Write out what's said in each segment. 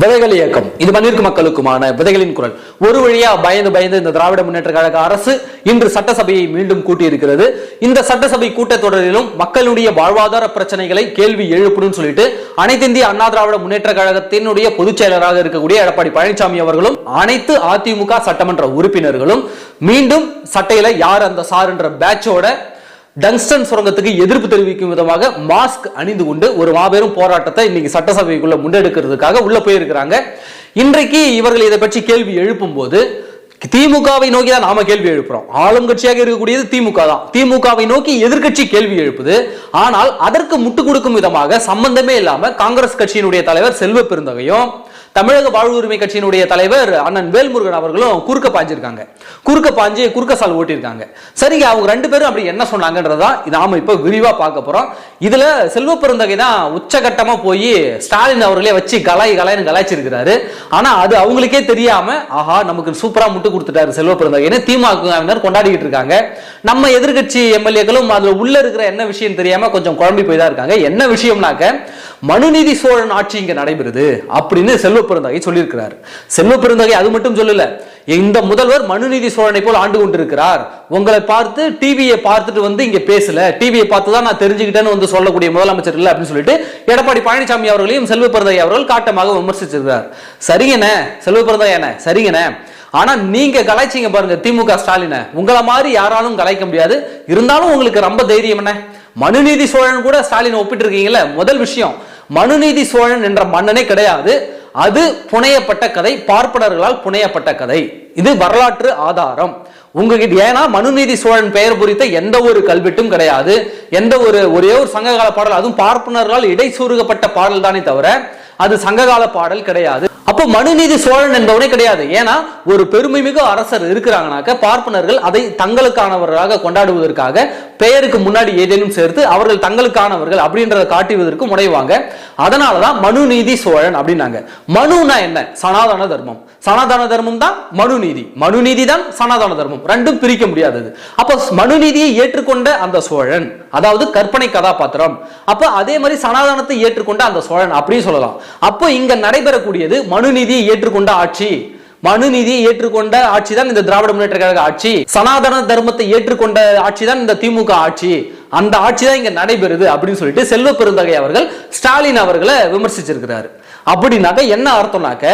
விதைகள் இயக்கம். இது மண்ணிற்கு மக்களுக்குமான விதைகளின் குரல். ஒரு வழியா பயந்து பயந்து இந்த திராவிட முன்னேற்ற கழக அரசு இன்று சட்டசபையை மீண்டும் கூட்டியிருக்கிறது. இந்த சட்டசபை கூட்டத்தொடரிலும் மக்களுடைய வாழ்வாதார பிரச்சனைகளை கேள்வி எழுப்பணும்னு சொல்லிட்டு அனைத்து இந்திய அண்ணா திராவிட முன்னேற்ற கழகத்தினுடைய பொதுச் செயலராக இருக்கக்கூடிய எடப்பாடி பழனிசாமி அவர்களும் அனைத்து அதிமுக சட்டமன்ற உறுப்பினர்களும் மீண்டும் சட்டையில யார் அந்த சார் என்ற பேட்சோட டங்ஸ்டன் சுரங்கத்துக்கு எதிர்ப்பு தெரிவிக்கும் விதமாக மாஸ்க் அணிந்து கொண்டு ஒரு மாபெரும் போராட்டத்தை இன்னைக்கு சட்டசபைக்குள்ள முன்னெடுக்கிறதுக்காக உள்ள போயிருக்கிறாங்க. இன்றைக்கு இவர்கள் இதை பற்றி கேள்வி எழுப்பும் போது திமுகவை நோக்கி தான் நாம கேள்வி எழுப்புறோம். ஆளும் கட்சியாக இருக்கக்கூடியது திமுக தான். திமுகவை நோக்கி எதிர்க்கட்சி கேள்வி எழுப்புது. ஆனால் அதற்கு முட்டு கொடுக்கும் விதமாக சம்பந்தமே இல்லாம காங்கிரஸ் கட்சியினுடைய தலைவர் செல்வ பெருந்தகையும் தமிழக வாழ்வு உரிமை கட்சியினுடைய தலைவர் அண்ணன் வேல்முருகன் அவர்களும் குறுக்க பாஞ்சிருக்காங்க குறுக்க பாஞ்சு குறுக்க சால் ஓட்டியிருக்காங்க. சரிங்க அவங்க ரெண்டு பேரும் அப்படி என்ன சொன்னாங்கன்றதா நாம இப்போ விரிவா பார்க்க போறோம். இதுல செல்வ பெருந்தகை தான் உச்சகட்டமா போய் ஸ்டாலின் அவர்களே வச்சு கலாய் கலாய்னு கலாய்ச்சிருக்கிறாரு. ஆனா அது அவங்களுக்கே தெரியாம ஆஹா நமக்கு சூப்பரா முட்டு கொடுத்துட்டாரு செல்வ பெருந்தகைன்னு திமுகவினர் கொண்டாடிக்கிட்டு இருக்காங்க. நம்ம எதிர்கட்சி எம்எல்ஏக்களும் அதுல உள்ள இருக்கிற என்ன விஷயம் தெரியாம கொஞ்சம் குழம்பி போய் தான் இருக்காங்க. என்ன விஷயம்னாக்க மனுநீதி சோழன் ஆட்சி இங்க நடைபெறுது அப்படின்னு செல்வ பெருந்தகை சொல்லியிருக்கிறார். செல்வ பெருந்தகை அது மட்டும் சொல்லல இந்த முதல்வர் மனுநீதி சோழனை போல் ஆண்டு கொண்டிருக்கிறார். உங்களை பார்த்து டிவியை பார்த்துட்டு வந்து இங்க பேசல டிவியை பார்த்து தான் நான் தெரிஞ்சுக்கிட்டேன்னு வந்து சொல்லக்கூடிய முதலமைச்சர் இல்லை அப்படின்னு சொல்லிட்டு எடப்பாடி பழனிசாமி அவர்களையும் செல்வ பெருந்தகை அவர்கள் காட்டமாக விமர்சிச்சிருக்கிறார். சரிங்கண்ணே செல்வ பெருந்தகை என்ன? சரிங்கண்ணே. ஆனா நீங்க கலாய்ச்சிங்க பாருங்க திமுக ஸ்டாலினை. உங்களை மாதிரி யாராலும் கலாய்க்க முடியாது. இருந்தாலும் உங்களுக்கு ரொம்ப தைரியம் என்ன? மனுநீதி சோழன் கூட ஸ்டாலின் ஒப்பிட்டு இருக்கீங்கல்ல முதல் விஷயம். மனுநீதி சோழன் என்ற மன்னனே கிடையாது. அது புனையப்பட்ட கதை பார்ப்பனர்களால் புனையப்பட்ட கதை. இது வரலாற்று ஆதாரம். உங்ககிட்ட ஏன்னா மனுநீதி சோழன் பெயர் குறித்த எந்த ஒரு கல்வெட்டும் கிடையாது. எந்த ஒரு ஒரே ஒரு சங்ககால பாடல் அதுவும் பார்ப்பனர்களால் இடைசூறுகப்பட்ட பாடல் தானே தவிர அது சங்ககால பாடல் கிடையாது. அப்போ மனுநீதி சோழன் என்பவனே கிடையாது. ஏன்னா ஒரு பெருமை மிகு அரசர் இருக்கிறாங்கனாக்க பார்ப்பனர்கள் அதை தங்களுக்கானவர்களாக கொண்டாடுவதற்காக பெயருக்கு முன்னாடி ஏதேனும் சேர்த்து அவர்கள் தங்களுக்கானவர்கள் அப்படின்றத காட்டுவதற்கு முனைவாங்க. அதனாலதான் மனுநீதி சோழன் அப்படின்னாங்க. மனுனா என்ன? சனாதன தர்மம். சனாதன தர்மம் தான் மனுநீதி. மனுநீதி தான் சனாதன தர்மம். ரெண்டும் பிரிக்க முடியாதது. அப்போ மனுநீதியை ஏற்றுக்கொண்ட அந்த சோழன் அதாவது கற்பனை கதாபாத்திரம். அப்ப அதே மாதிரி சனாதனத்தை ஏற்றுக்கொண்ட அந்த சோழன் அப்படின்னு சொல்லலாம். அப்போ இங்க நடைபெறக்கூடியது மனுநீதியை ஏற்றுக்கொண்ட ஆட்சி. மனுநீதியை ஏற்றுக்கொண்ட ஆட்சி தான் இந்த திராவிட முன்னேற்ற கழக ஆட்சி. சனாதன தர்மத்தை ஏற்றுக்கொண்ட ஆட்சி தான் இந்த திமுக ஆட்சி. அந்த ஆட்சி தான் இங்க நடைபெறுது அப்படின்னு சொல்லிட்டு செல்வ பெருந்தகை அவர்கள் ஸ்டாலின் அவர்களை விமர்சிச்சிருக்கிறாரு. அப்படின்னாக்க என்ன அர்த்தம்னாக்க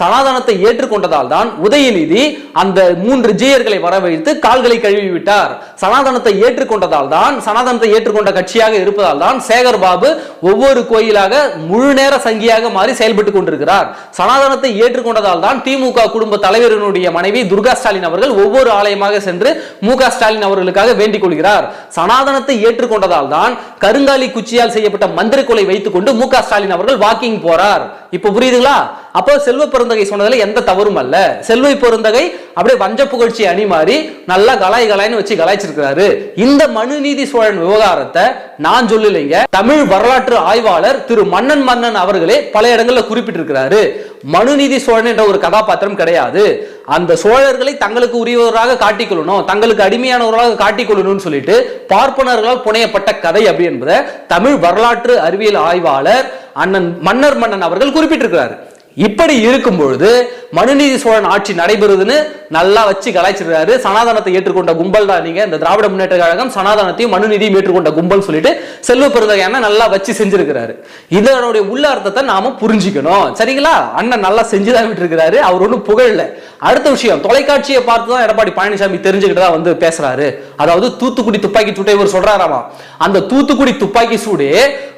சனாதனத்தை ஏற்றுக்கொண்டதால் தான் உதயநிதி அந்த மூன்று ஜீயர்களை வரவழைத்து கால்களை கழுவி விட்டார் சனாதனத்தை ஏற்றுக்கொண்டதால் தான் சனாதனத்தை ஏற்றுக்கொண்ட கட்சியாக இருப்பதால் தான் சேகர் பாபு ஒவ்வொரு கோயிலாக முழு நேர சங்கியாக மாறி செயல்பட்டு கொண்டிருக்கிறார். சனாதனத்தை ஏற்றுக்கொண்டதால் தான் திமுக குடும்ப தலைவரினுடைய மனைவி துர்கா ஸ்டாலின் அவர்கள் ஒவ்வொரு ஆலயமாக சென்று மு ஸ்டாலின் அவர்களுக்காக வேண்டிக் கொள்கிறார். சனாதனத்தை ஏற்றுக்கொண்டதால் தான் கருங்காலி குச்சியால் செய்யப்பட்ட மந்திர கொலை வைத்துக் கொண்டு மு ஸ்டாலின் அவர்கள் வாக்கிங் போறார். இப்ப புரியுதுங்களா? அப்போ செல்வ பெருந்தகை சொன்னதுல எந்த தவறும் அல்ல. செல்வை பெருந்தகை அப்படியே வஞ்ச புகழ்ச்சி அணி மாறி நல்லா கலாய் கலாய்னு வச்சு கலாய்ச்சிருக்கிறாரு. இந்த மனுநீதி சோழன் விவகாரத்தை நான் சொல்லலைங்க. தமிழ் வரலாற்று ஆய்வாளர் திரு மன்னன் மன்னன் அவர்களே பல இடங்கள்ல குறிப்பிட்டிருக்கிறாரு. மனுநீதி சோழன் என்ற ஒரு கதாபாத்திரம் கிடையாது. அந்த சோழர்களை தங்களுக்கு உரியவராக காட்டிக்கொள்ளணும் தங்களுக்கு அடிமையானவர்களாக காட்டிக்கொள்ளணும்னு சொல்லிட்டு பார்ப்பனர்களால் புனையப்பட்ட கதை அப்படி என்பதை தமிழ் வரலாற்று அறிவியல் ஆய்வாளர் அண்ணன் மன்னர் மன்னன் அவர்கள் குறிப்பிட்டிருக்கிறார். இப்படி இருக்கும் பொழுது மனுநீதி சோழன் ஆட்சி நடைபெறுதுன்னு நல்லா வச்சு கலாய்ச்சிருக்காரு. சனாதனத்தை ஏற்றுக்கொண்ட கும்பல் தான் நீங்க. இந்த திராவிட முன்னேற்ற கழகம் சனாதனத்தையும் மனுநீதியும் ஏற்றுக்கொண்ட கும்பல் சொல்லிட்டு செல்வ பெருந்தகையான நல்லா வச்சு செஞ்சிருக்கிறாரு. இதனுடைய உள்ள அர்த்தத்தை நாம புரிஞ்சுக்கணும். சரிங்களா? அண்ணன் நல்லா செஞ்சுதான் விட்டுருக்கிறாரு. அவர் ஒன்றும் புகழல. அடுத்த விஷயம் தொலைக்காட்சியை பார்த்து தான் எடப்பாடி பழனிசாமி தெரிஞ்சுக்கிட்டு தான் வந்து பேசுறாரு. அதாவது தூத்துக்குடி துப்பாக்கி சூட்டை இவர் சொல்றாராமா? அந்த தூத்துக்குடி துப்பாக்கி சூடு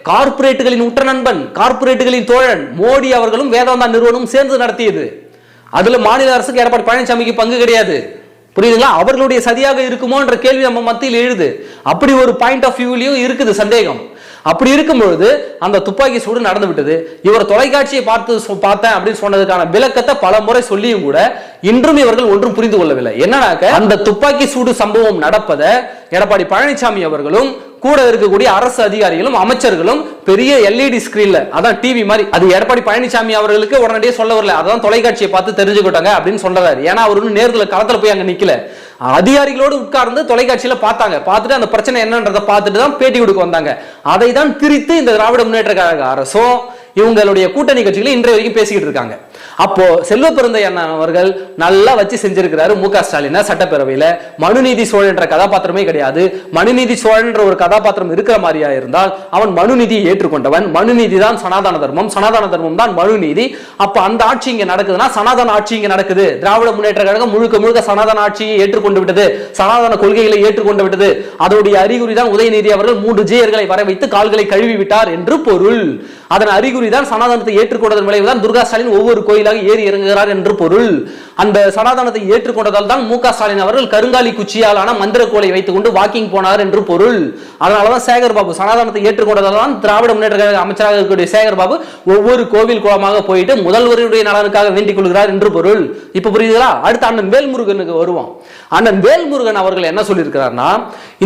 கார்ப்பரேட்டுகளின் உற்ற நண்பன் கார்ப்பரேட்டுகளின் தோழன் மோடி அவர்களும் வேதாந்தா நிறுவனமும் சேர்ந்து நடத்தியது. அதுல மாநில அரசுக்கு எடப்பாடி பழனிசாமிக்கு பங்கு கிடையாது. புரியுதுங்களா? அவர்களுடைய சதியாக இருக்குமோன்ற கேள்வி நம்ம மத்தியில் எழுது. அப்படி ஒரு பாயிண்ட் ஆஃப் வியூலையும் இருக்குது சந்தேகம். அப்படி இருக்கும்பொழுது அந்த துப்பாக்கி சூடு நடந்து விட்டது. இவர் தொலைக்காட்சியை பார்த்து சொ- பார்த்தேன் அப்படின்னு சொன்னதுக்கான விளக்கத்தை பல முறை சொல்லியும் கூட இன்றும் இவர்கள் ஒன்றும் புரிந்து கொள்ளவில்லை. என்னன்னாக்க அந்த துப்பாக்கி சூடு சம்பவம் நடப்பதை எடப்பாடி பழனிசாமி அவர்களும் கூட இருக்கக்கூடிய அரசு அதிகாரிகளும் அமைச்சர்களும் பெரிய எல்இடி ஸ்கிரீன்ல அதான் டிவி மாதிரி அது எடப்பாடி பழனிசாமி அவர்களுக்கு உடனடியே சொல்ல வரல. அதான் தொலைக்காட்சியை பார்த்து தெரிஞ்சுக்கிட்டாங்க அப்படின்னு சொல்றாரு. ஏன்னா அவர் இன்னும் நேரில் களத்துல போய் அங்க நிக்கல. அதிகாரிகளோடு உட்கார்ந்து தொலைக்காட்சியில பார்த்தாங்க. பார்த்துட்டு அந்த பிரச்சனை என்னன்றதை பார்த்துட்டு தான் பேட்டி கொடுக்க வந்தாங்க. அதை தான் திரித்து இந்த திராவிட முன்னேற்ற கழக அரசும் இவங்களுடைய கூட்டணி கட்சிகள் இன்றைய வரைக்கும் பேசிக்கிட்டு இருக்காங்க. அப்போ செல்வ பெருந்தை அவர்கள் நல்லா வச்சு செஞ்சிருக்கிறாரு மு க ஸ்டாலின் சட்டப்பேரவையில. மனுநீதி சோழன் என்ற கதாபாத்திரமே கிடையாது. மனுநீதி சோழன் என்ற ஒரு கதாபாத்திரம் இருக்கிற மாதிரியா இருந்தால் அவன் மனுநீதியை ஏற்றுக்கொண்டவன். மனுநீதி தான் சனாதன தர்மம். சனாதன தர்மம் தான் மனுநீதி. அப்ப அந்த ஆட்சி இங்க நடக்குதுன்னா சனாதன ஆட்சி இங்க நடக்குது. திராவிட முன்னேற்ற கழகம் முழுக்க முழுக்க சனாதன ஆட்சியை ஏற்றுக்கொண்டு விட்டது. சனாதன கொள்கைகளை ஏற்றுக்கொண்டு விட்டது. அதோடைய அறிகுறி தான் உதயநிதி அவர்கள் மூன்று ஜெயர்களை வர வைத்து கால்களை கழுவி விட்டார் என்று பொருள். அதன் அறிகுறி தான் சனாதனத்தை ஏற்றுக்கொண்டதன் விளைவுதான் துர்கா ஸ்டாலின் ஒவ்வொரு கோயிலாக ஏறி இறங்குகிறார் என்று பொருள். அந்த சனாதனத்தை ஏற்றுக்கொண்டதால் தான் மு க ஸ்டாலின் அவர்கள் கருங்காலி குச்சியாலான மந்திர கோலை வைத்துக் கொண்டு வாக்கிங் போனார் என்று பொருள். அதனாலதான் சேகர் பாபு சனாதனத்தை ஏற்றுக்கொண்டதால் தான் திராவிட முன்னேற்ற கழக அமைச்சராக இருக்கக்கூடிய சேகர் பாபு ஒவ்வொரு கோவில் குளமாக போயிட்டு முதல்வருடைய நலனுக்காக வேண்டிக் கொள்கிறார் என்று பொருள். இப்ப புரியுதுங்களா? அடுத்து அண்ணன் வேல்முருகனுக்கு வருவோம். அண்ணன் வேல்முருகன் அவர்கள் என்ன சொல்லியிருக்கிறார்னா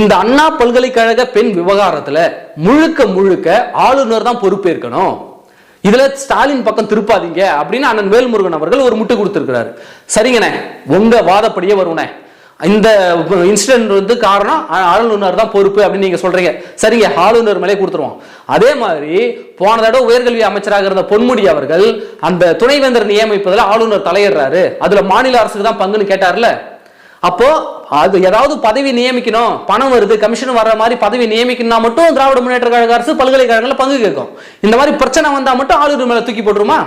இந்த அண்ணா பல்கலைக்கழக பெண் விவகாரத்துல முழுக்க முழுக்க ஆளுநர் தான் பொறுப்பேற்கணும். இதுல ஸ்டாலின் பக்கம் திருப்பாதீங்க அப்படின்னு அண்ணன் வேல்முருகன் அவர்கள் ஒரு முட்டு கொடுத்திருக்கிறாரு. சரிங்கண்ணே உங்க வாதப்படியே வருவனே இந்த இன்சிடென்ட் வந்து காரணம் ஆ- ஆளுநர் தான் பொறுப்பு அப்படின்னு நீங்க சொல்றீங்க. சரிங்க ஆளுநர் மேலே கொடுத்துருவோம். அதே மாதிரி போன தடவை உயர்கல்வி அமைச்சராக இருந்த பொன்முடி அவர்கள் அந்த துணைவேந்தர் நியமிப்பதில் ஆளுநர் தலையிடுறாரு. அதுல மாநில அரசுக்கு தான் பங்குன்னு கேட்டார்ல? அப்போ அது ஏதாவது பதவி நியமிக்கணும் பணம் வருது கமிஷன் வர்ற மாதிரி பதவி நியமிக்கணும்னா மட்டும் திராவிட முன்னேற்ற கழக அரசு பல்கலைக்கழகங்களில் பங்கு கேட்கும். இந்த மாதிரி பிரச்சனை வந்தா மட்டும் ஆளுநர் மேல தூக்கி போட்டுருமா?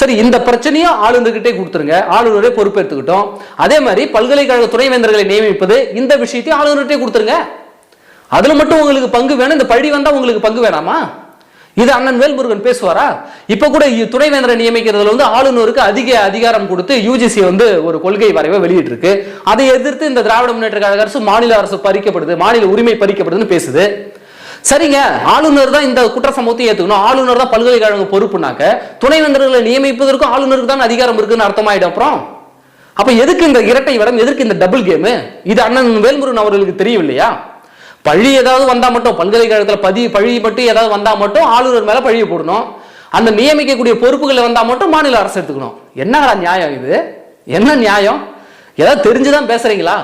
சரி இந்த பிரச்சனையும் ஆளுநர்கிட்டே கொடுத்துருங்க. ஆளுநரே பொறுப்பேற்றுக்கிட்டோம் அதே மாதிரி பல்கலைக்கழக துணைவேந்தர்களை நியமிப்பது இந்த விஷயத்தையும் ஆளுநர்கிட்டே கொடுத்துருங்க. அதுல மட்டும் உங்களுக்கு பங்கு வேணும் இந்த பழி வந்தா உங்களுக்கு பங்கு வேணாமா? இது அண்ணன் வேல்முருகன் பேசுவாரா? இப்ப கூட இ- துணைவேந்தரை நியமிக்கிறதுல வந்து ஆளுநருக்கு அதிக அதிகாரம் கொடுத்து யூஜிசி வந்து ஒரு கொள்கை வரைவை வெளியிட்டிருக்கு. அதை எதிர்த்து இந்த திராவிட முன்னேற்ற கழக அரசு மாநில அரசு பறிக்கப்படுது மாநில உரிமை பறிக்கப்படுதுன்னு பேசுது. சரிங்க ஆளுநர் தான் இந்த குற்ற சம்பவத்தை ஏத்துக்கணும். ஆளுநர் தான் பல்கலைக்கழக பொறுப்புனாக்க துணைவேந்தர்களை நியமிப்பதற்கும் ஆளுநருக்கு தான் அதிகாரம் இருக்குன்னு அர்த்தமாயிடும் அப்புறம். அப்ப எதுக்கு இந்த இரட்டை வரம் எதற்கு இந்த டபுள் கேமு இது அண்ணன் வேல்முருகன் அவர்களுக்கு தெரியவில்லையா பழி ஏதாவது வந்தால் மட்டும் பல்கலைக்கழகத்தில் பதி பழி மட்டும் ஏதாவது வந்தால் மட்டும் ஆளுநர் மேலே பழியை போடணும். அந்த நியமிக்கக்கூடிய பொறுப்புகள் வந்தால் மட்டும் மாநில அரசு எடுத்துக்கணும். என்னடா நியாயம் இது? என்ன நியாயம்? ஏதாவது தெரிஞ்சுதான் பேசுறீங்களா?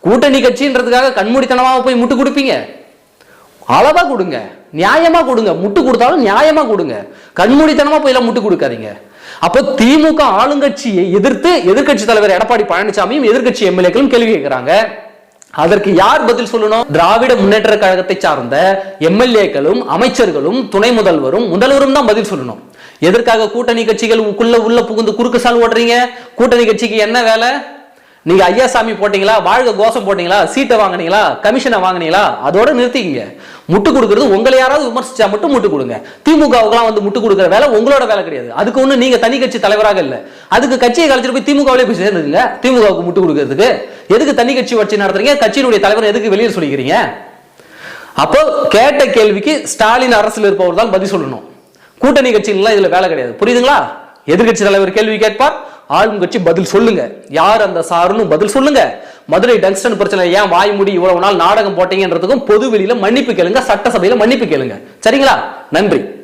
கூட்டணி கட்சின்றதுக்காக கண்மூடித்தனமாக போய் முட்டு கொடுப்பீங்க. அளவா கொடுங்க. நியாயமா கொடுங்க. முட்டு கொடுத்தாலும் நியாயமா கொடுங்க. கண்மூடித்தனமா போய் எல்லாம் முட்டு கொடுக்காதீங்க. அப்போ திமுக ஆளுங்கட்சியை எதிர்த்து எதிர்க்கட்சி தலைவர் எடப்பாடி பழனிசாமியும் எதிர்க்கட்சி எம்எல்ஏக்களும் கேள்வி கேட்கிறாங்க. அதற்கு யார் பதில் சொல்லணும்? திராவிட முன்னேற்ற கழகத்தை சார்ந்த எம்எல்ஏக்களும் அமைச்சர்களும் துணை முதல்வரும் முதல்வரும் தான் பதில் சொல்லணும். எதற்காக கூட்டணி கட்சிகள் உள்ள உள்ள புகுந்து குறுக்கு சால் ஓடுறீங்க கூட்டணி கட்சிக்கு என்ன வேலை? நீங்க ஐயாசாமி போட்டீங்களா? வாழ்க கோஷம் போட்டீங்களா? சீட்டை வாங்கினீங்களா? கமிஷனை வாங்கினீங்களா? அதோட நிறுத்திக்கிங்க. முட்டு கொடுக்கறது உங்களை யாராவது விமர்சிச்சா மட்டும் முட்டு கொடுங்க. திமுகவுக்குலாம் வந்து முட்டு கொடுக்குற வேலை உங்களோட வேலை கிடையாது. அதுக்கு ஒன்றும் நீங்க தனி கட்சி தலைவராக இல்லை. அதுக்கு கட்சியை கலைச்சிட்டு போய் திமுகவிலே போய் சேர்ந்துங்க திமுகவுக்கு முட்டு கொடுக்கறதுக்கு எதுக்கு தனி கட்சி வச்சு நடத்துறீங்க? கட்சியினுடைய தலைவர் எதுக்கு வெளியே சொல்லிக்கிறீங்க? அப்போ கேட்ட கேள்விக்கு ஸ்டாலின் அரசில் இருப்பவர் தான் பதில் சொல்லணும். கூட்டணி கட்சிகள்லாம் இதுல வேலை கிடையாது. புரியுதுங்களா? எதிர்கட்சி தலைவர் கேள்வி கேட்பார் ஆளும் கட்சி பதில் சொல்லுங்க. யார் அந்த சாருன்னு பதில் சொல்லுங்க. மதுரை டங்ஸ்டன் பிரச்சனை ஏன் வாய் மூடி இவ்வளவு நாள் நாடகம் போட்டீங்கன்றதுக்கும் பொது வெளியில மன்னிப்பு கேளுங்க சட்டசபையில மன்னிப்பு கேளுங்க. சரிங்களா? நன்றி.